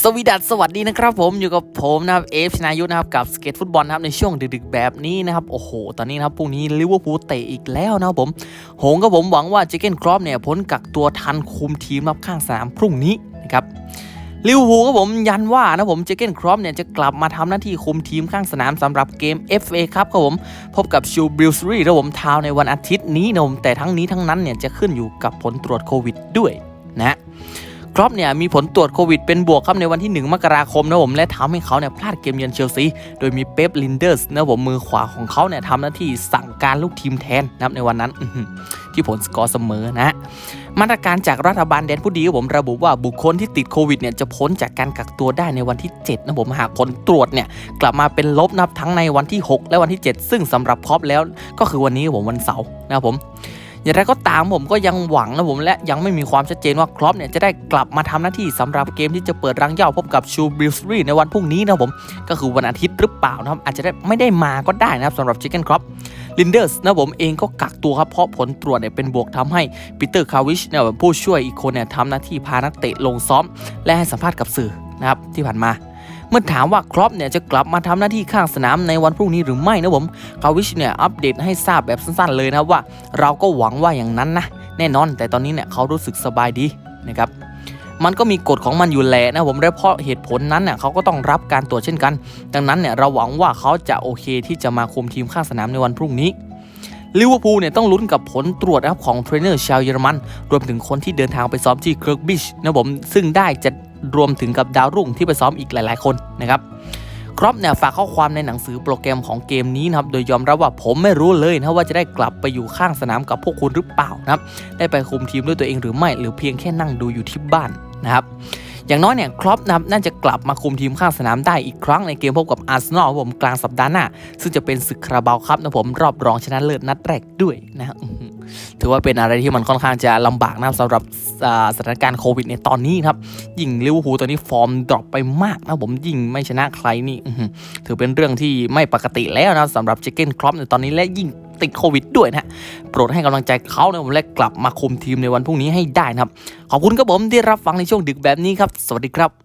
สวีดัสสวัสดีนะครับผมอยู่กับผมนะครับเอฟชนายุทธนะครับกับสเก็ตฟุตบอลนะครับในช่วงดึกๆแบบนี้นะครับโอ้โหตอนนี้นะครับพรุ่งนี้ลิเวอร์พูลเตะอีกแล้วนะครับผมหงกับผมหวังว่าเจเกนครอปเนี่ยพ้นกักตัวทันคุมทีมรับข้างสนามพรุ่งนี้นะครับลิเวอร์พูลก็ผมยันว่านะผมเจเกนครอปเนี่ยจะกลับมาทำหน้าที่คุมทีมข้างสนามสำหรับเกม FA ครับครับผมพบกับชิลบิลส์รีนะผมทาวในวันอาทิตย์นี้นะผมแต่ทั้งนี้ทั้งนั้นเนี่ยจะขึ้นอยู่กับผลตรวจโควิดด้วยนะ ครอปเนี่ยมีผลตรวจโควิดเป็นบวกครับในวันที่ 1 มกราคมนะผมและทำให้เขาเนี่ยพลาดเกมเยือนเชลซี โดยมีเป๊ปลินเดอร์สนะผมมือขวาของเขาเนี่ยทำหน้าที่สั่งการลูกทีมแทนนะในวันนั้นที่ผลสกอร์เสมอนะมาตรการจากรัฐบาลแดนผู้ดีผมระบุว่าบุคคลที่ติดโควิดเนี่ยจะพ้นจากการกักตัวได้ในวันที่ 7 นะผมหากผลตรวจเนี่ยกลับมาเป็นลบนับทั้งในวันที่ 6 และวันที่ 7 ซึ่งสำหรับครอปแล้วก็คือวันนี้ผมวันเสาร์นะผม อย่างไรก็ตามผมก็ยังหวังนะผมและยังไม่มีความชัดเจนว่าครอปเนี่ยจะได้กลับมาทำหน้าที่สำหรับเกมที่จะเปิดรังเย่าพบกับชูบิลสรีในวันพรุ่งนี้นะผมก็คือวันอาทิตย์หรือเปล่านะครับอาจจะได้ไม่ได้มาก็ได้นะครับสำหรับชิคเก้นครอปลินเดอร์สนะผมเองก็กักตัวครับเพราะผลตรวจเนี่ยเป็นบวกทำให้ปีเตอร์คาวิชเนี่ยผู้ช่วยอีกคนเนี่ยทำหน้าที่พานักเตะลงซ้อม และให้สัมภาษณ์กับสื่อนะครับที่ผ่านมา มื่อถามว่าครอปเนี่ยจะกลับมาทำหน้าที่ข้างสนามในวันพรุ่งนี้หรือไม่นะผมคาวิชเนี่ยอัปเดตให้ทราบแบบสั้นๆเลยนะว่า เราก็หวังว่าอย่างนั้นนะแน่นอน แต่ตอนนี้เนี่ยเขารู้สึกสบายดีนะครับมันก็มีกฎของมันอยู่แหละนะผมและเพราะเหตุผลนั้นเนี่ยเขาก็ต้องรับการตรวจเช่นกัน ดังนั้นเนี่ยเราหวังว่าเขาจะโอเคที่จะมาคุมทีมข้างสนามในวันพรุ่งนี้ลิเวอร์พูลเนี่ยต้องลุ้นกับผลตรวจนะครับของเทรนเนอร์ชาวเยอรมัน รวมถึงคนที่เดินทางไปซ้อมที่เคิร์กบิชนะผมซึ่งได้จะ รวมถึงกับดาวรุ่งที่ไปซ้อมอีกหลาย ๆ คนนะครับครอปเนี่ยฝากข้อความในหนังสือโปรแกรมของเกมนี้นะครับ โดยยอมรับว่าผมไม่รู้เลยนะว่าจะได้กลับไปอยู่ข้างสนามกับพวกคุณหรือเปล่านะครับ ได้ไปคุมทีมด้วยตัวเองหรือไม่ หรือเพียงแค่นั่งดูอยู่ที่บ้านนะครับ อย่างน้อยเนี่ยครอปนะครับน่าจะกลับมาคุมทีมข้างสนามได้อีกครั้งในเกมพบกับอาร์เซนอลผมกลางสัปดาห์หน้า ซึ่งจะเป็นศึกคาราบาวครับนะผมรอบรองชนะเลิศนัดแรกด้วยนะถือว่าเป็นอะไรที่มันค่อนข้างจะลำบากนะสำหรับสถานการณ์โควิดในตอนนี้ครับยิ่งลิเวอร์พูลตอนนี้ฟอร์มดรอปไปมากนะผมยิ่งไม่ชนะใครนี่ถือเป็นเรื่องที่ไม่ปกติแล้วนะสำหรับเจเกนครอปในตอนนี้และยิ่ง ติดโควิดด้วยนะฮะโปรดให้กำลังใจเขานะผมและกลับมาคุมทีมในวันพรุ่งนี้ให้ได้นะครับ ขอบคุณครับผมที่รับฟังในช่วงดึกแบบนี้ครับ สวัสดีครับ